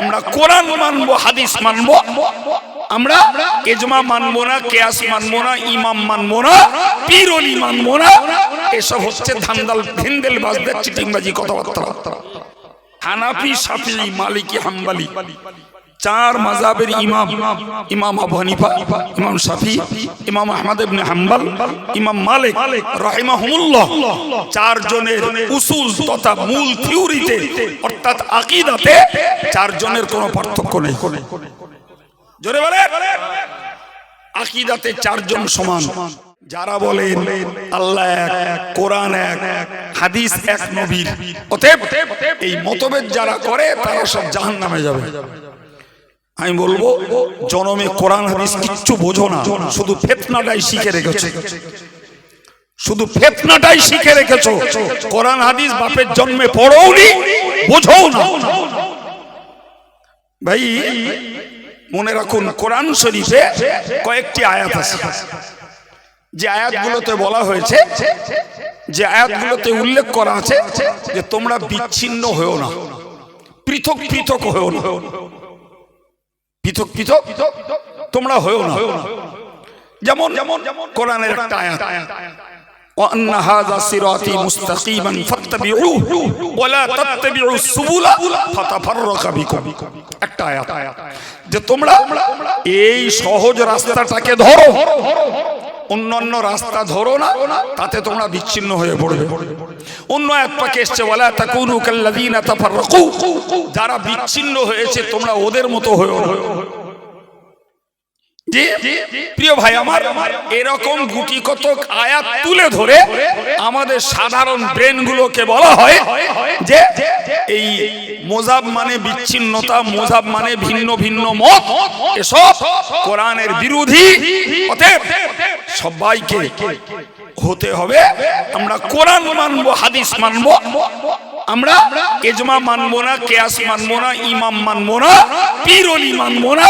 আমরা কোরআন মানবো, হাদিস মানবো। আমরা এজমা মানবো না, কেয়াস মানবো না, ইমাম মানবো না পিরলি মানবো না। এসব হচ্ছে ধান্দাল ভেন্দেল বাজদের চিটিংবাজি কথাবার্তা। হানাফি, সাফি, মালিকি, হাম্বালি। চার মাজাবের ইমাম ইমাম আবু হানিফা, ইমাম শাফি, ইমাম আহমদ ইবনে হাম্বল, ইমাম মালিক রাহিমাহুমুল্লাহ। চারজনের উসুল তথা মূল থিওরিতে, অর্থাৎ আকীদাতে চারজনের কোনো পার্থক্য নেই। জোরে বলে আকীদাতে চারজন সমান। যারা বলেন, আল্লাহ এক, কোরআন এক, হাদিস এক নবীর। অতএব এই মতভেদ যারা করে, তারা সব জাহান্নামে যাবে। আমি বলব, জনমে কোরআন হাদিস কিচ্ছু বোঝো না, শুধু ফেতনাটাই শিখে রেখেছো। শুধু ফেতনাটাই শিখে রেখেছো। কোরআন হাদিস বাপের জন্মে পড়োনি বোঝো না। ভাই, মনে রাখুন, কোরআন শরীফে কয়েকটি আয়াত আছে। যে আয়াতগুলোতে বলা হয়েছে, যে আয়াতগুলোতে উল্লেখ করা আছে, যে তোমরা বিচ্ছিন্ন হয়েও না, পৃথক পৃথক হয়েও না। পৃথক পৃথক তোমরা হয়েও না যেমন যেমন কোরআনের একটা আয়াত وأن هذا صراطي مستقيما فاتبعوه ولا تتبعوا السبل فتفرق بكم একটা আয়াত যে তোমরা এই সহজ রাস্তাটাকে ধরো অন্যান্য রাস্তা ধরো না তাতে তোমরা বিচ্ছিন্ন হয়ে পড়বে অন্য এক পাকে এসছে বলা তাকুনু কাল্লাযীনা তাফাররাকু। যারা বিচ্ছিন্ন হয়েছে, তোমরা ওদের মতো জি প্রিয় ভাই আমার, এরকম গুটি কতক আয়াত তুলে ধরে আমাদের সাধারণ ব্রেন গুলোকে বলা হয় যে, এই মোজাব মানে বিচ্ছিন্নতা, মোজাব মানে ভিন্ন ভিন্ন মত। এসব কোরআনের বিরোধী। সবাইকে হতে হবে। আমরা কোরআন মানবো, হাদিস মানবো। আমরা এজমা মানবো না, কেয়াস মানবো না, ইমাম মানবো না পীরলি মানবো না।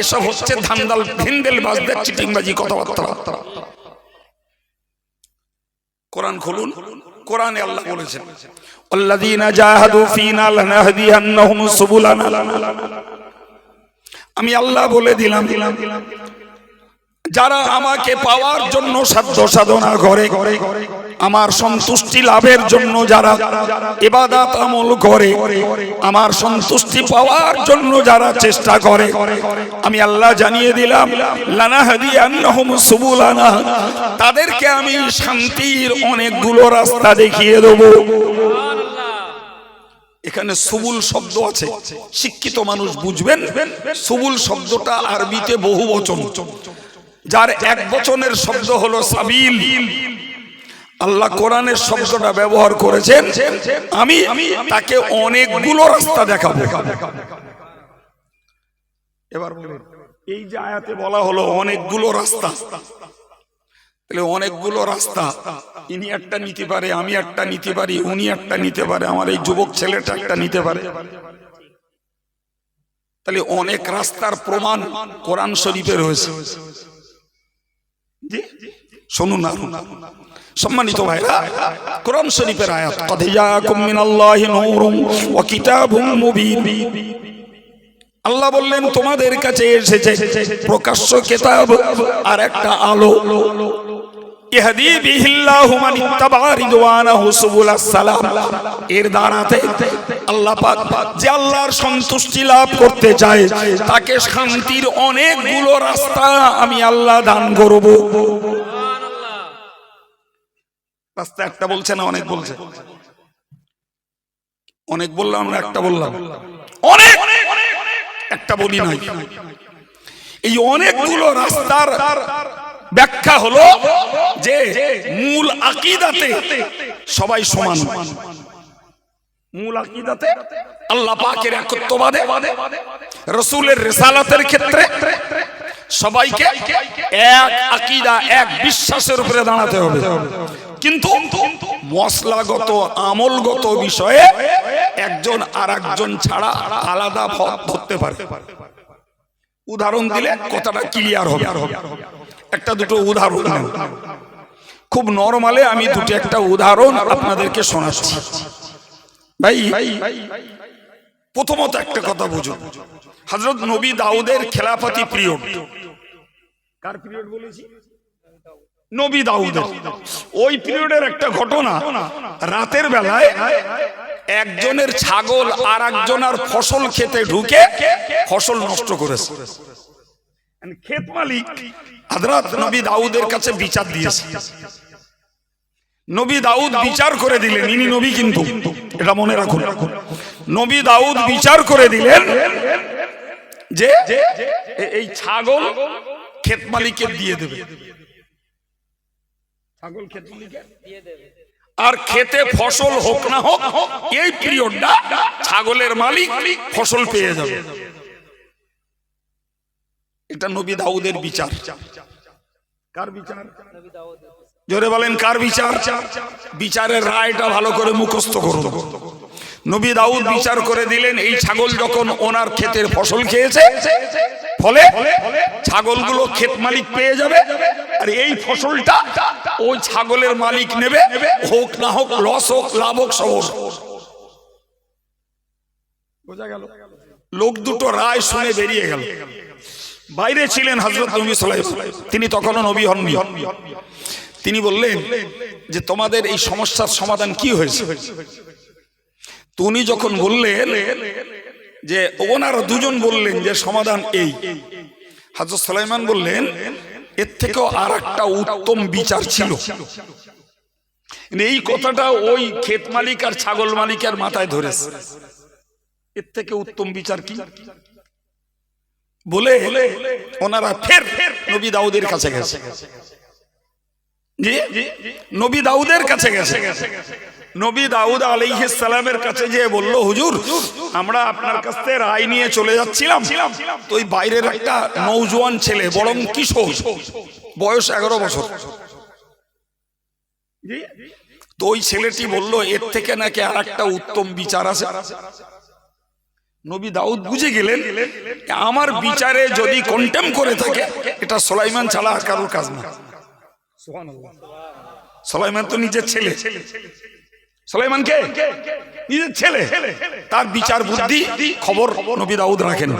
এসব হচ্ছে ধান্দাল ভেন্দেল বাজদের চিটিংবাজি কথাবার্তা। কোরআন খুলুন। কোরআনে আল্লাহ বলেছেন, আল্লাযীনা জাহাদু ফীনা লানাহদিয়ান্নাহুম সুবুলানা। আমি আল্লাহ বলে দিলাম যারা আমাকে পাওয়ার জন্য সাধ্য সাধনা করে, আমার সন্তুষ্টি লাভের জন্য যারা ইবাদত আমল করে, আমার সন্তুষ্টি পাওয়ার জন্য যারা চেষ্টা করে, আমি আল্লাহ জানিয়ে দিলাম লানা হাদিয়ান্নাহুম সুবুলানা, তাদেরকে আমি শান্তির অনেকগুলো রাস্তা দেখিয়ে দেবো। এখানে সুবুল শব্দ আছে, শিক্ষিত মানুষ বুঝবেন? সুবুল শব্দটা আরবিতে বহু বচন যার এক বচনের শব্দ হলো সাবিল। আল্লাহ কোরআনের শব্দটা ব্যবহার করেছেন, আমি তাকে অনেকগুলো রাস্তা দেখাবো। এবার বলুন, এই যে আয়াতে বলা হলো অনেকগুলো রাস্তা, তাহলে অনেকগুলো রাস্তা, ইনি একটা নিতে পারে, আমি একটা নিতে পারি, উনি একটা নিতে পারে, আমার এই যুবক ছেলেটা একটা নিতে পারে। তাহলে অনেক রাস্তার প্রমাণ কোরআন শরীফে রয়েছে? শুনুন না সম্মানিত ভাইরা, কোরআন শরীফের আয়াত কাদিয়াকুম মিনাল্লাহি নূরুম ওয়া কিতাবুম মুবিন। আল্লাহ বললেন, তোমাদের কাছে এসেছে প্রকাশ্য কিতাব আর একটা আলো। লাভ করতে চায়, তাকে শান্তির অনেকগুলো রাস্তা আমি আল্লাহ দান করব। রাস্তা একটা বলছে না অনেক বলছে? অনেক বললাম, আমরা একটা বললাম। অনেক! একটা বলি নাই। এই অনেকগুলো রাস্তার ব্যাখ্যা হলো যে মূল আকিদাতে সবাই সমান। মূল আকিদাতে আল্লাহ পাকের একত্ববাদে, রসুলের রেসালাতের ক্ষেত্রে সবাইকে এক আকিদা, এক বিশ্বাসের উপরে দাঁড়াতে হবে। কিন্তু মশলাগত, আমলগত বিষয়ে একজন আর একজন ছাড়া আলাদা ধরতে পারে। উদাহরণ দিলে কথাটা ক্লিয়ার হবে। একটা দুটো উদাহরণ খুব নরমালে আমি দুটো একটা উদাহরণ আপনাদেরকে শোনাচ্ছি। ভাই প্রথমত একটা কথা বুঝুন। হজরত নবী দাউদের খেলাফতি পিরিয়ড। কার পিরিয়ড বলেছি? নবী দাউদের। ওই পিরিয়ডের একটা ঘটনা রাতের বেলায় একজনের ছাগল আর একজনের ফসল খেতে ঢুকে ফসল নষ্ট করেছে। ক্ষেত মালিক হযরত নবী দাউদের কাছে বিচার দিয়েছে। নবী দাউদ বিচার করে দিলেন, ইনি নবী কিন্তু। এটা মনে রাখুন। নবী দাউদ বিচার করে দিলেন যে এই ছাগল দিয়ে দেবে। ছাগল ক্ষেত মালিকের আর খেতে ফসল হোক না হোক, এই পিরিয়ডটা ছাগলের মালিক ফসল পেয়ে যাবে। এটা নবী দাউদের বিচার। কার বিচার? জোরে বলেন কার বিচার? বিচারের রায়টা ভালো করে মুখস্থ করুন। নবী দাউদ বিচার করে দিলেন এই ছাগল যখন ওনার ক্ষেতের ফসল খেয়েছে ফলে ছাগলগুলো ক্ষেত মালিক পেয়ে যাবে আর এই ফসলটা ওই ছাগলের মালিক নেবে হোক না হোক লস হোক লাভ হোক সব বোঝা গেল? লোক দুটো রায় শুনে বেরিয়ে গেল। বাইরে ছিলেন হজরত নবী ওয়াসাল্লাম। তিনি তখনও নবী হননি। তিনি বললেন যে, তোমাদের এই সমস্যার সমাধান কি হয়েছে? তো উনি যখন বললেন যে, ওনারা দুজন বললেন যে, সমাধান এই। হাজর সালাইমান বললেন, এর থেকেও আর একটা উত্তম বিচার ছিল। এই কথাটা ওই ক্ষেত মালিক আর ছাগল মালিকের মাথায় ধরেছে। এর থেকে উত্তম বিচার কি? বলে ওনারা ফের ফের নবী দাউদের কাছে গেছে। নবী দাউদের কাছে গেছে। নবী দাউদ আলাইহিস সালামের কাছে যে বলল, হুজুর, আমরা আপনার কাছ থেকে রায় নিয়ে চলে যাচ্ছিলাম। তো ওই বাইরের একটা নৌজওয়ান ছেলে, বরং কিশোর, বয়স এগারো বছর। তো ওই ছেলেটি বলল, এর থেকে নাকি আর একটা উত্তম বিচার আছে। নবী দাউদ বুঝে গেলেন আমার বিচারে যদি কন্টেম করে থাকে এটা সোলাইমান ছাড়া আর কারোর কাজ না। সোলাইমান তো নিজের ছেলে। সোলাইমান কে? নিজের ছেলে। তার বিচার বুদ্ধি খবর নবী দাউদ রাখেন।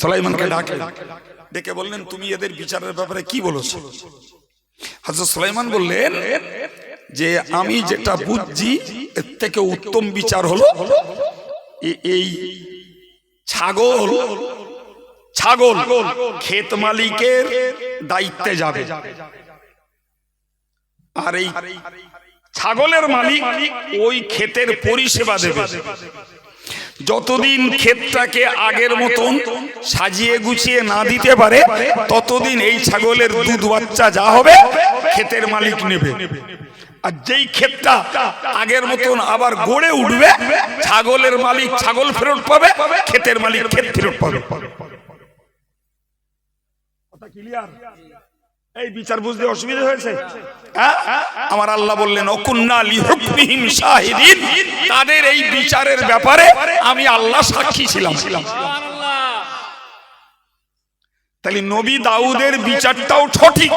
সোলাইমানকে ডাকে। ডেকে বললেন তুমি এদের বিচারের ব্যাপারে কি বলেছ? হাজর সোলাইমান বললেন যে আমি যেটা বুঝছি এর থেকে উত্তম বিচার হলো এই ছাগল ছাগল ক্ষেত মালিকের দায়িত্বে যাবে। আর এই ছাগলের মালিক ওই ক্ষেতের পরিষেবা দেবে। যতদিন ক্ষেতটাকে আগের মতন সাজিয়ে গুছিয়ে না দিতে পারে, ততদিন এই ছাগলের দুধ বাচ্চা যা হবে, ক্ষেতের মালিক নেবে। আর যেই ক্ষেতটা আগের মতন আবার গড়ে উঠবে, ছাগলের মালিক ছাগল ফেরত পাবে, ক্ষেতের মালিক ক্ষেত ফেরত পাবে। এই বিচার বুঝতে অসুবিধা হয়েছে? হ্যাঁ? আমার আল্লাহ বললেন, অকুন্না লিহুকমিহিম শাহিদিন। তাদের এই বিচারের ব্যাপারে আমি আল্লাহ সাক্ষী ছিলাম। তাহলে নবী দাউদের বিচারটাও সঠিক।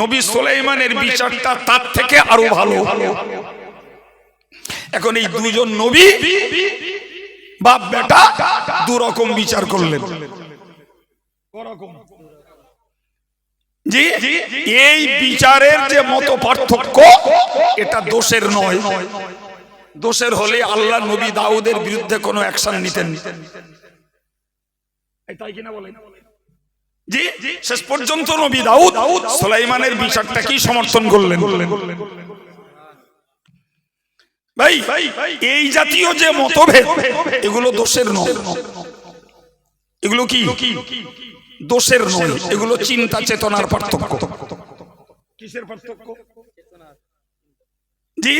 নবী সুলাইমানের বিচারটা তার থেকে আরও ভালো। এখন এই দুজন নবী বাপ, বেটা দু রকম বিচার করলেন। জি, এই বিচারের যে মত পার্থক্য, এটা দোষের নয়। দোষের হলে আল্লাহ নবী দাউদের বিরুদ্ধে কোনো অ্যাকশন নিতেন তাই কিনা বলেন? জি শেষ পর্যন্ত নবী দাউদ সুলাইমানের বিচারটা কি সমর্থন করলেন। ভাই এই জাতীয় যে মতভেদ এগুলো দোষের নয়। এগুলো কি? দোষের নয়। এগুলো চিন্তা চেতনার পার্থক্য। কিসের পার্থক্য? জি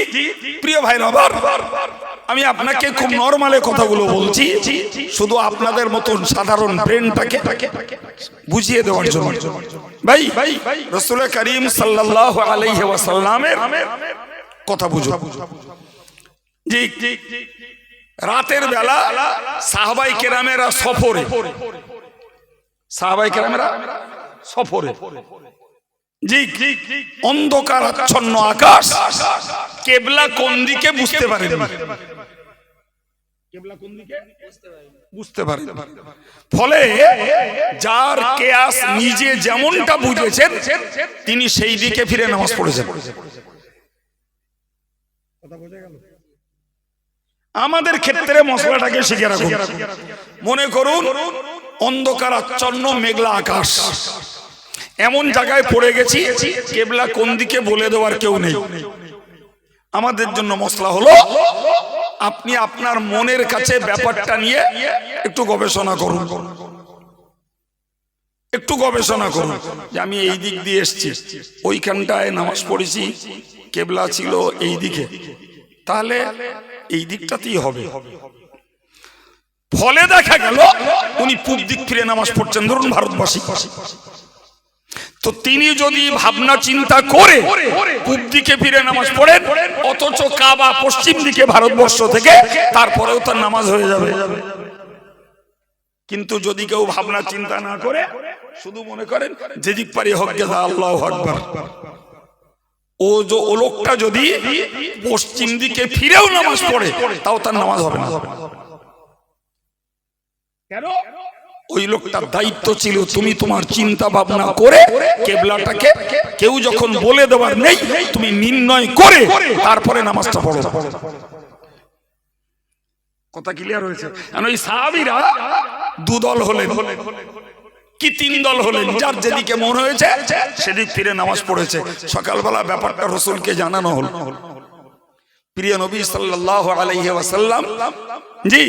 প্রিয় ভাই আমি আপনাকে খুব নরমালে কথাগুলো বলছি। শুধু আপনাদের মতন সাধারণ ব্রেনটাকে বুঝিয়ে দেওয়ার জন্য। ভাই, রসুল করিম সাল্লাল্লাহু আলাইহি ওয়াসাল্লামের কথা বুঝো। জি। রাতের বেলা সাহাবাই কেরামেরা সফরে। সাহাবাই কেরামেরা সফরে। জি অন্ধকার আচ্ছন্ন আকাশ। কেবলা কোন দিকে বুঝতে পারেন? দিকে? বুঝতে পারে ফলে যার কেয়াস নিজে যেমনটা বুঝেছেন তিনি সেই দিকে ফিরে নামাজ পড়েছেন। আমাদের ক্ষেত্রে মশলাটাকে শিখে রাখুন। মনে করুন অন্ধকার আচ্ছন্ন মেঘলা আকাশ। এমন জায়গায় পড়ে গেছি কেবলা কোন দিকে বলে দেওয়ার কেউ নেই। আমাদের জন্য মশলা হলো আপনি আপনার মনের কাছে ব্যাপারটা নিয়ে একটু গবেষণা করুন। একটু গবেষণা করুন যে আমি এই দিক দিয়ে এসছি ওইখানটায় নামাজ পড়েছি কেবলা ছিল এই দিকে। তাহলে এই দিকটাতেই হবে। ফলে দেখা গেল উনি পূব দিক ফিরে নামাজ পড়ছেন। ধরুন ভারতবাসী। তো তিনি যদি ভাবনা চিন্তা করে পূব দিকে ফিরে নামাজ পড়েন, অথচ কাবা পশ্চিম দিকে ভারতবর্ষ থেকে, তারপরেও তার নামাজ হয়ে যাবে। কিন্তু যদি কেউ ভাবনা চিন্তা না করে, শুধু মনে করেন, যেদিক পারি হক গেদা আল্লাহ আকবার। ও যে ও লোকটা যদি পশ্চিম দিকে ফিরেও নামাজ পড়ে, তাও তার নামাজ হবে না। কেন? ওই লোকটার দায়িত্ব ছিল তুমি তোমার চিন্তা ভাবনা করে কেবলাটাকে কেউ যখন বলে দেওয়ার নেই, তুমি নির্ণয় করে তারপরে নামাজটা পড়ো। কথা ক্লিয়ার হয়েছে? ওই সাহাবিরা দুদল হলেন। কি তিন দল হলেন? যার যেদিকে মন হয়েছে, সেদিক ফিরে নামাজ পড়েছে। সকালবেলা ব্যাপারটা রসুলকে জানানো হলো। প্রিয় নবী সাল্লাল্লাহু আলাইহি ওয়াসাল্লাম জি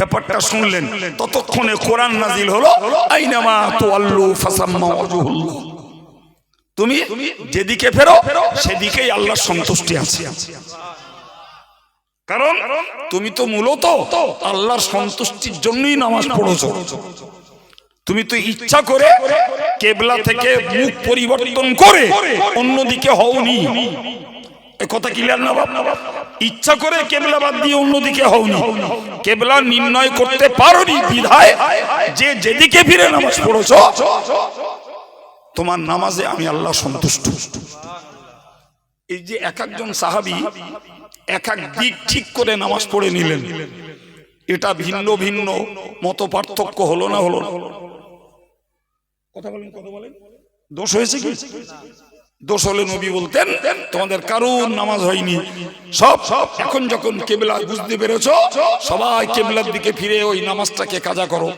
ব্যাপারটা শুনলেন। ততক্ষণে কোরআন নাজিল হলো আইনামা তুআল্লু ফাসাম্মা ওয়াজহুল্লাহ। তুমি যেদিকে ফেরো সেদিকেই আল্লাহর সন্তুষ্টি আছে। কারণ তুমি তো মূলত আল্লাহর সন্তুষ্টির জন্যই নামাজ পড়েছো। তুমি তো ইচ্ছা করে কেবলা থেকে মুখ পরিবর্তন করে অন্যদিকে হওনি। কথা ক্লিয়ার না বাপ? ইচ্ছা করে কেবলা বাদ দিয়ে অন্যদিকে হওনি। কেবলা নির্ণয় করতে পারোনি বিধায়। যে যেদিকে ফিরে নামাজ পড়েছো, তোমার নামাজে আমি আল্লাহ সন্তুষ্ট। এই যে এক একজন সাহাবি এক এক দিক ঠিক করে নামাজ পড়ে নিলেন। এটা ভিন্ন ভিন্ন মত পার্থক্য হলো না হলো কথা বলেন কথা বলেন। দোষ হয়েছে কি? দোষ হলে নবী বলতেন, তোমাদের কারুর নামাজ হয়নি। সব সব, এখন যখন কেবলা বুঝতে পেরেছ, সবাই কেবলার দিকে ফিরে ওই নামাজটাকে কাজা করো।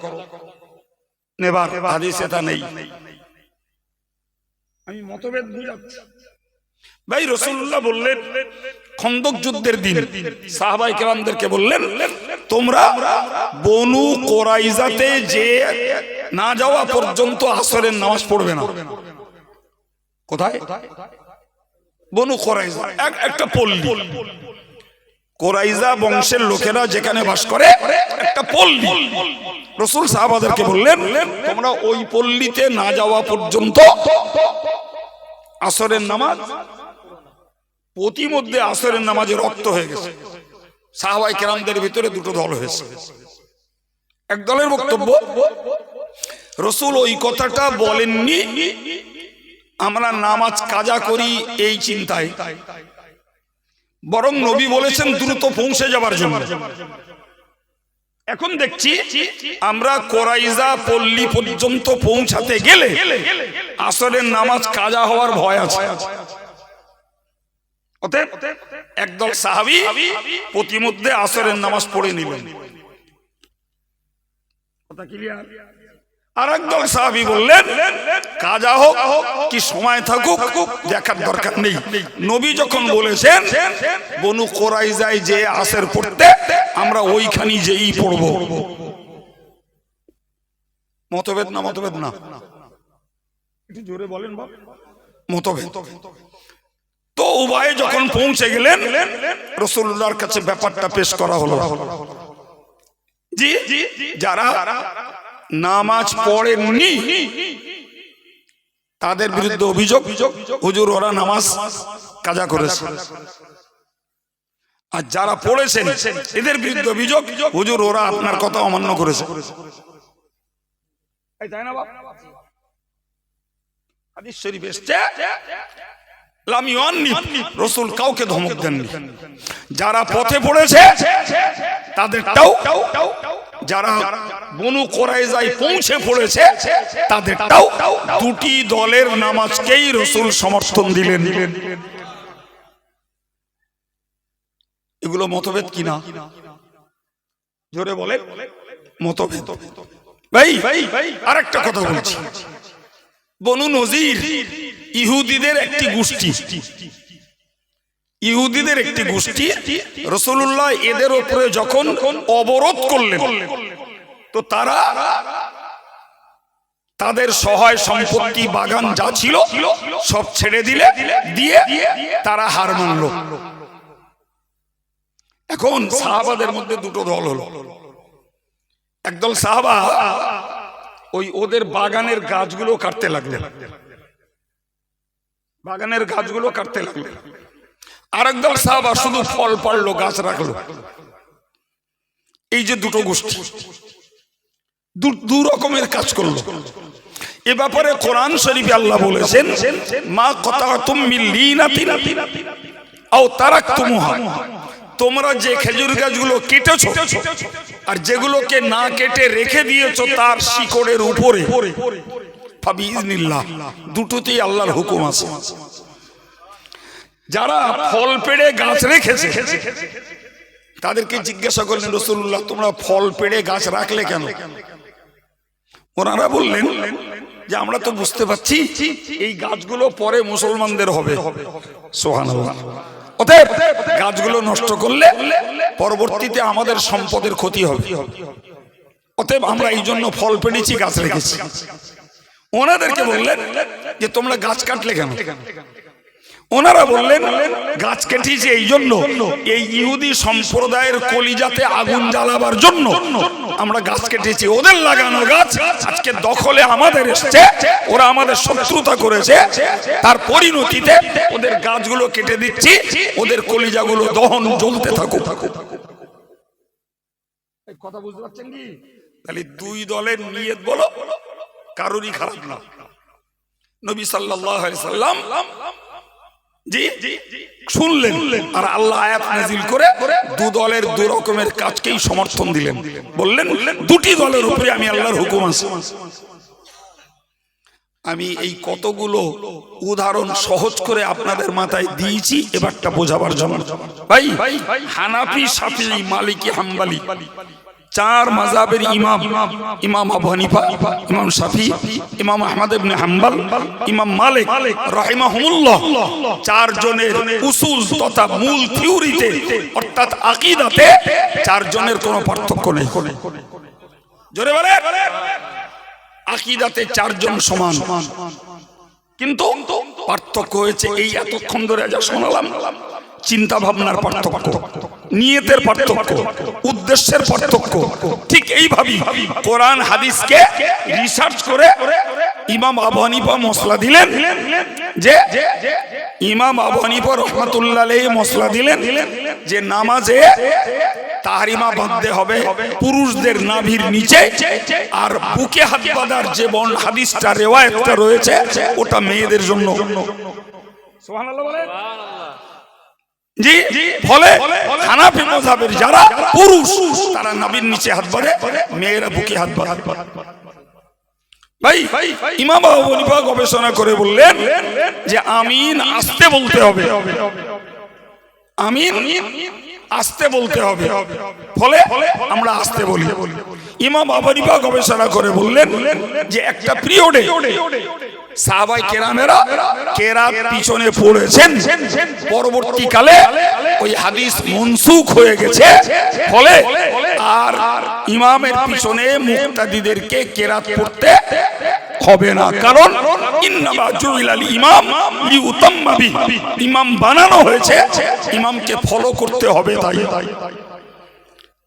নেবার হাদিসে তা নেই। আমি মতভেদ বুঝাচ্ছি। ভাই রসুল্লাহ বললেন, খন্দক যুদ্ধের দিন। সাহাবাই কেরামদেরকে বললেন, তোমরা বনু কোরাইজাতে যে না যাওয়া পর্যন্ত আসরের নামাজ পড়বে না। কোথায়? বনু কোরাইজা এক- একটা পল্লী। কোরাইজা বংশের লোকেরা যেখানে বাস করে, একটা পল্লী। রসুল সাহাবাদেরকে বললেন, তোমরা ওই পল্লীতে না যাওয়া পর্যন্ত আসরের নামাজ প্রতিমধ্যে আসরের নামাজে রক্ত হয়ে গেছে। সাহাবাই কেরামদের ভিতরে দুটো দল হয়েছে। এক দলের বক্তব্য, রসুল ওই কথাটা বলেননি আমরা নামাজ কাজা করি এই চিন্তায়। বরং নবী বলেছেন দ্রুত পৌঁছে যাবার জন্য। এখন দেখছি আমরা কোরাইজা পল্লী পর্যন্ত পৌঁছাতে গেলে আসরের নামাজ কাজা হওয়ার ভয় আছে। একদল সাহাবি প্রতিমধ্যে আসরের নামাজ পড়ে নিলেন। কথা ক্লিয়ার আর একদল সাহাবি বললেন কাজা হোক কি সময় থাকুক দেখার দরকার নেই। নবী যখন বলেছেন বনু কোরাই যায় যে আসের পড়তে আমরা ওইখানি যেই পড়ব। মতভেদ না মতভেদ না? একটু জোরে বলেন বাপ। মতভেদ। তো উভয়ে যখন পৌঁছে গেলেন রসুল্লাহর কাছে ব্যাপারটা পেশ করা হলো। জি যারা নামাজ পড়েননি। তাদের বিরুদ্ধে অভিযোগ। হুজুর ওরা নামাজ কাজা করেছে। আর যারা পড়েছেন এদের বিরুদ্ধে অভিযোগ। হুজুর ওরা আপনার কথা অমান্য করেছে? হাদিস শরীফ এসছে। রসুল কাউকে ধমক দেননি। যারা পথে পড়েছে তাদেরটাও যারা বনু কোরাইজায় পৌঁছে পড়েছে, তাদেরটাও দুটি দলের নামাজকেই রসুল সমর্থন দিলেন। এগুলো মতভেদ কিনা জোরে বলে মতভেদ। ভাই, আরেকটা কথা বলছি। বনু নজির ইহুদিদের একটি গোষ্ঠী। ইহুদিদের একটি গোষ্ঠী রসুল্লাহ এদের উপরে যখন অবরোধ করলেন, তো তারা তাদের সহায় সম্পত্তি, বাগান যা ছিল সব ছেড়ে দিলে, দিয়ে তারা হার মানল। এখন সাহাবাদের মধ্যে দুটো দল হলো। একদল সাহাবা ওই ওদের বাগানের গাছগুলো কাটতে লাগলেন। বাগানের গাছগুলো কাটতে লাগলেন। আরেক দল সাহাবা শুধু ফল পারল, গাছ রাখল। এই যে দুটো গোষ্ঠী, দু- রকমের কাজ করল। এ ব্যাপারে কোরআন শরীফে আল্লাহ বলেছেন, মা কথা তুমি আও তারা তারাক তোমরা যে খেজুর গাছগুলো কেটেছো আর যেগুলোকে না কেটে রেখে দিয়েছ তার শিকড়ের উপরে দুটোতেই আল্লাহর হুকুম আছে। যারা ফল পেড়ে গাছ রেখেছে তাদেরকে জিজ্ঞাসা করলেন রসুল্লাহ তোমরা ফল পেড়ে গাছ রাখলে কেন? ওনারা বললেন যে আমরা তো বুঝতে পারছি এই গাছগুলো পরে মুসলমানদের হবে। সোহান অতএব গাছগুলো নষ্ট করলে পরবর্তীতে আমাদের সম্পদের ক্ষতি হবে। অতএব আমরা এই জন্য ফল পেড়েছি গাছ রেখেছি। ওনাদেরকে বললেন যে তোমরা গাছ কাটলে কেন? ওনারা বললেন, গাছ কেটেছে এই জন্য। এই ইহুদি সম্প্রদায়ের কলিজাতে আগুন জ্বালাবার জন্য আমরা গাছ কেটেছি। ওদের লাগানো গাছ আজকে দখলে আমাদের এসছে। ওরা আমাদের শত্রুতা করেছে। তার পরিণতিতে ওদের গাছগুলো কেটে দিচ্ছি। ওদের কলিজাগুলো দহন জ্বলতে থাকুক। কথা বুঝতে পারছেন কি? তাহলে দুই দলের নিয়ত বলো, কারোরই খারাপ না। নবী আলাইহি সাল্লাম জি শুনলেন। আর আল্লাহ আয়াত নাজিল করে দু দলের দু রকমের কাজকেই সমর্থন দিলেন। বললেন দুটি দলের উপরে আমি আল্লাহর হুকুম আছে। আমি এই কতগুলো উদাহরণ সহজ করে আপনাদের মাথায় দিয়েছি এবারটা বোঝাবার জন্য। ভাই হানাফি সাফি মালিকি হাম্বালি। চার মাজাবের ইমাম ইমাম আবু হানিফা, ইমাম শাফি, ইমাম আহমদ ইবনে হাম্বল, ইমাম মালিক রাহিমাহুমুল্লাহ। চার জনের উসুল তথা মূল থিওরিতে, অর্থাৎ আকীদাতে চার জনের কোনো পার্থক্য নেই। জোরে বলে? আকীদাতে চারজন সমান। কিন্তু পার্থক্য হয়েছে এই এতক্ষণ ধরে যা শোনালাম। চিন্তা ভাবনার পার্থক্য নিয়তের পার্থক্য উদ্দেশ্যের পার্থক্য। ঠিক এইভাবেই কোরআন হাদিসকে রিসার্চ করে ইমাম আবু হানিফা মশলা দিলেন যে ইমাম আবু হানিফা রহমাতুল্লাহ আলাইহি মশলা দিলেন যে নামাজে তাহারিমা বাঁধতে হবে পুরুষদের নাভির নিচে আর বুকে হাত বাঁধার যে বন হাদিসটা রেওয়ায়তটা রয়েছে ওটা মেয়েদের জন্য। সুবহানাল্লাহ বলেন? জি ফলে হানাফি মযহাবের যারা পুরুষ তারা নাভির নিচে হাত বাঁধে মেয়েরা বুকে হাত বাঁধে ভাই। ইমাম আবু হানিফা গবেষণা করে বললেন যে আমিন আসতে বলতে হবে। আমিন আসতে বলতে হবে। ফলে আমরা আসতে বলি। ইমাম আবু হানিফা গবেষণা করে বললেন যে একটা পিরিয়ডে সাহাবাই কেরামেরা কেরাত পিছনে পড়েছেন। পরবর্তীকালে ওই হাদিস মনসুখ হয়ে গেছে। ফলে আর ইমামের পিছনে মুক্তাদিদেরকে কেরাত পড়তে হবে না। কারণ ইন্নামা জুইলাল ইমাম। ইমাম বানানো হয়েছে। ইমামকে ফলো করতে হবে তাই।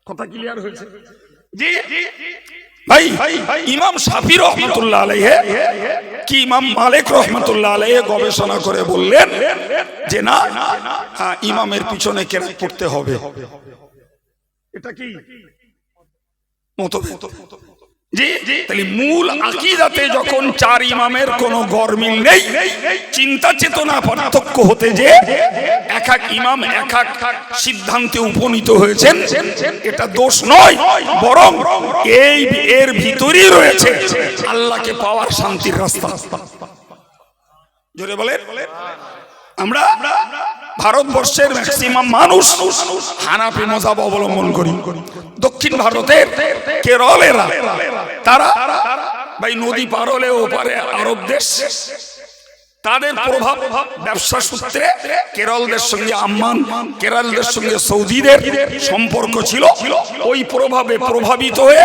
কথা ক্লিয়ার হয়েছে। জি। ভাই, ইমাম সাফি রহমতুল্লাহ আলাইহে, কি ইমাম মালিক রহমতুল্লাহ আলাইহে গবেষণা করে বললেন যে না ইমামের পিছনে কেরাত পড়তে হবে? এটা কি? মতভেদ। জি তাহলে মূল আকিদাতে যখন চার ইমামের কোনো গরমিল নেই, চিন্তা চেতনা পার্থক্য হতে যে এক এক ইমাম এক এক সিদ্ধান্তে উপনীত হয়েছেন, এটা দোষ নয়, বরং এই এর ভিতরেই রয়েছে আল্লাহকে পাওয়ার শান্তির রাস্তা। জোরে আমরা ভারতবর্ষের ম্যাক্সিমাম মানুষ হানাফি মজাব অবলম্বন করি। দক্ষিণ ভারতের কেরলেরা তারা ভাই নদী পার হলে ওপারে আরব দেশ। তাদের প্রভাব ব্যবসা সূত্রে কেরলদের সঙ্গে আম্মান, কেরলদের সঙ্গে সৌদিদের সম্পর্ক ছিল। ওই প্রভাবে প্রভাবিত হয়ে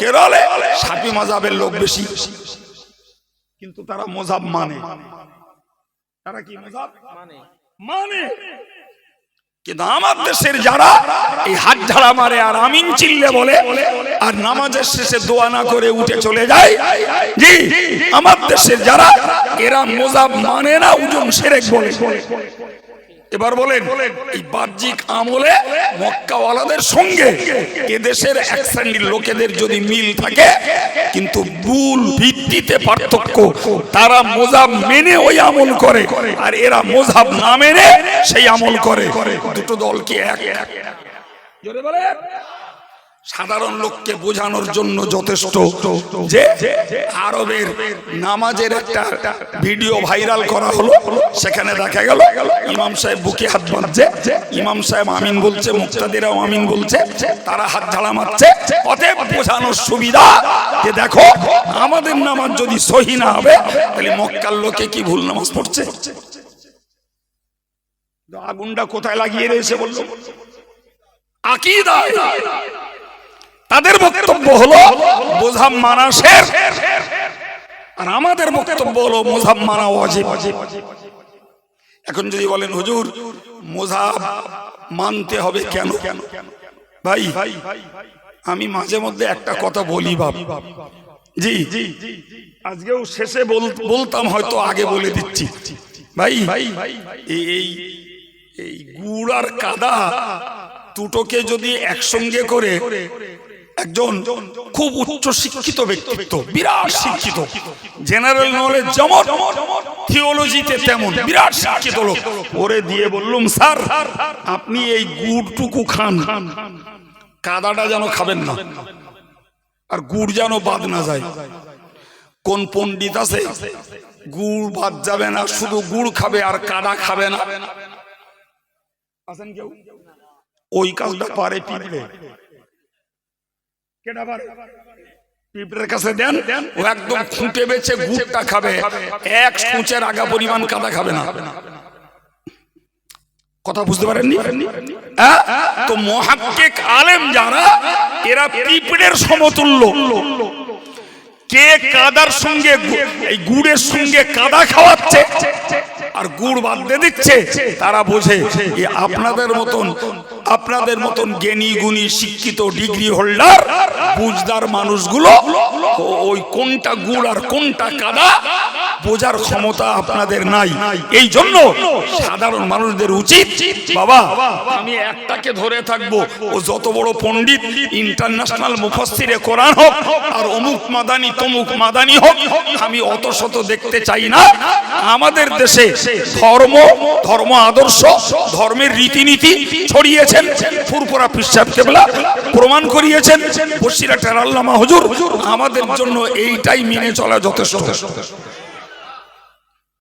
কেরলে সাপি মজাবের লোক বেশি। কিন্তু তারা মজাব মানে। তারা কি মজাব? মানে। কিন্তু আমার দেশের যারা এই হাত ঝাড়া মারে আর আমিন চিল্লে বলে আর নামাজের শেষে দোয়া না করে উঠে চলে যায় আমার দেশের যারা এরা মোজাব মানে না উজন সেরেক বলে। এবার বলেন, এই বাহ্যিক আমলে মক্কাওয়ালাদের সঙ্গে এদেশের এক শ্রেণির লোকেদের যদি মিল থাকে, কিন্তু ভুল ভিত্তিতে পার্থক্য, তারা মোজাব মেনে ওই আমল করে, আর এরা মোজাব না মেনে সেই আমল করে। দুটো দল কি এক। জোরে বলে সাধারণ লোককে বোঝানোর জন্য যথেষ্ট যে আরবের নামাজের একটা ভিডিও ভাইরাল করা হলো, সেখানে দেখা গেল ইমাম সাহেব বুকে হাত বাঁধছে, ইমাম সাহেব আমিন বলছে, মুক্তাদিরাও আমিন বলছে, তারা হাত ঝাড়া মারছে, অতএব বোঝানোর সুবিধা যে দেখো, আমাদের নামাজ যদি সহি না হবে, তাহলে মক্কার লোকে কি ভুল নামাজ পড়ছে? আগুনটা কোথায় লাগিয়ে রয়েছে বলল? আকিদা তাদের বক্তব্য হলো বোঝাম মানা শের। আর আমাদের বক্তব্য হলো মোজাব মানা এখন যদি বলেন, হুজুর, মোজাব মানতে হবে কেন? কেন ভাই ভাই আমি মাঝে মধ্যে একটা কথা বলি, বাপ। জি জি আজকেও শেষে বল- বলতাম, হয়তো আগে বলে দিচ্ছি। ভাই ভাই এই এই গুড় আর কাদা দুটোকে যদি একসঙ্গে করে একজন খুব উচ্চ শিক্ষিত ব্যক্তিত্ব, বিরাট শিক্ষিত। জেনারেল নলেজ যেমন থিওলজিতে তেমন, বিরাট শিক্ষিত লোক। ওরে দিয়ে বললুম, স্যার, আপনি এই গুড়টুকু খান। কাদাটা যেন খাবেন না। আর গুড় যেন বাদ না যায়। কোন পণ্ডিত আছে? গুড় বাদ যাবে না, শুধু গুড় খাবে আর কাদা খাবে না। আছেন কেউ? ওই কাজটা পারে পিঁপড়ে। পিঁপড়ের হ্যাঁ? আলেম যারা, এরা পিঁপড়ের সমতুল্য। কে কাদার সঙ্গে গুড়ের সঙ্গে কাদা খাওয়াচ্ছে আর গুড় বাদ দিয়ে দিচ্ছে, তারা বোঝে আপনাদের মতন আপনাদের মতন জ্ঞানী গুণী শিক্ষিত ডিগ্রি হোল্ডার বুঝদার মানুষগুলো ওই কোনটা গুড় আর কোনটা কাদা? বোঝার ক্ষমতা আপনাদের নাই। এই জন্য সাধারণ মানুষদের উচিত বাবা আমি একটাকে ধরে থাকব। ও যত বড় পণ্ডিত ইন্টারন্যাশনাল মুফাসসিরে কোরআন হোক আর অমুক মাদানি তমুক মাদানি হোক আমি অত শত দেখতে চাই না। আমাদের দেশে ধর্ম ধর্ম আদর্শ ধর্মের রীতিনীতি ছড়িয়েছেন ফুরফুরা পিসাব কেবলা। প্রমাণ করিয়েছেন বসিরাটের আল্লামা হুজুর। আমাদের জন্য এইটাই মেনে চলা যথেষ্ট।